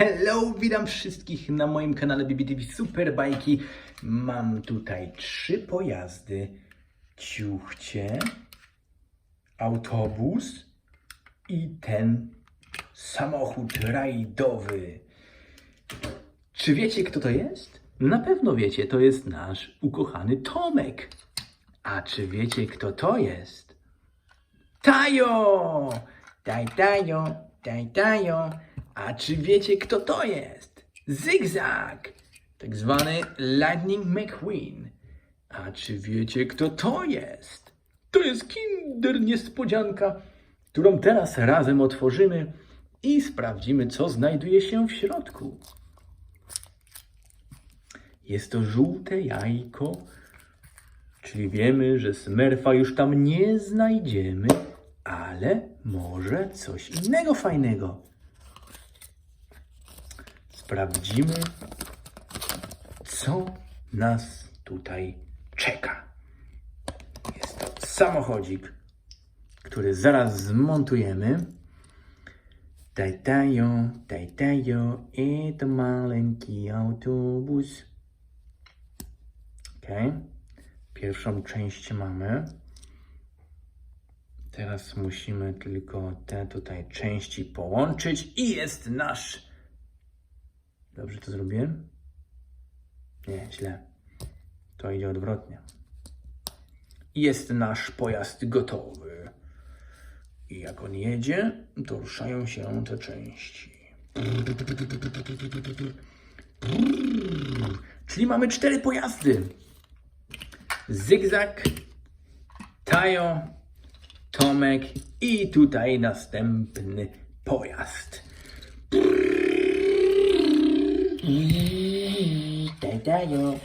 Hello, witam wszystkich na moim kanale BBTV Superbajki. Mam tutaj trzy pojazdy. Ciuchcie, autobus i ten samochód rajdowy. Czy wiecie, kto to jest? Na pewno wiecie, to jest nasz ukochany Tomek. A czy wiecie, kto to jest? Tajo! Daj, Tajo, daj, Tajo. A czy wiecie, kto to jest? Zygzak, tak zwany Lightning McQueen. A czy wiecie, kto to jest? To jest Kinder Niespodzianka, którą teraz razem otworzymy i sprawdzimy, co znajduje się w środku. Jest to żółte jajko, czyli wiemy, że Smurfa już tam nie znajdziemy, ale może coś innego fajnego. Sprawdzimy, co nas tutaj czeka. Jest to samochodzik, który zaraz zmontujemy. Tajtajo, tajtajo, i to maleńki autobus. Ok. Pierwszą część mamy. Teraz musimy tylko te tutaj części połączyć i jest nasz. Dobrze to zrobiłem? Nie, źle. To idzie odwrotnie. Jest nasz pojazd gotowy. I jak on jedzie, to ruszają się te części. Czyli mamy cztery pojazdy. Zygzak, Tajo, Tomek i tutaj następny pojazd. Tajo,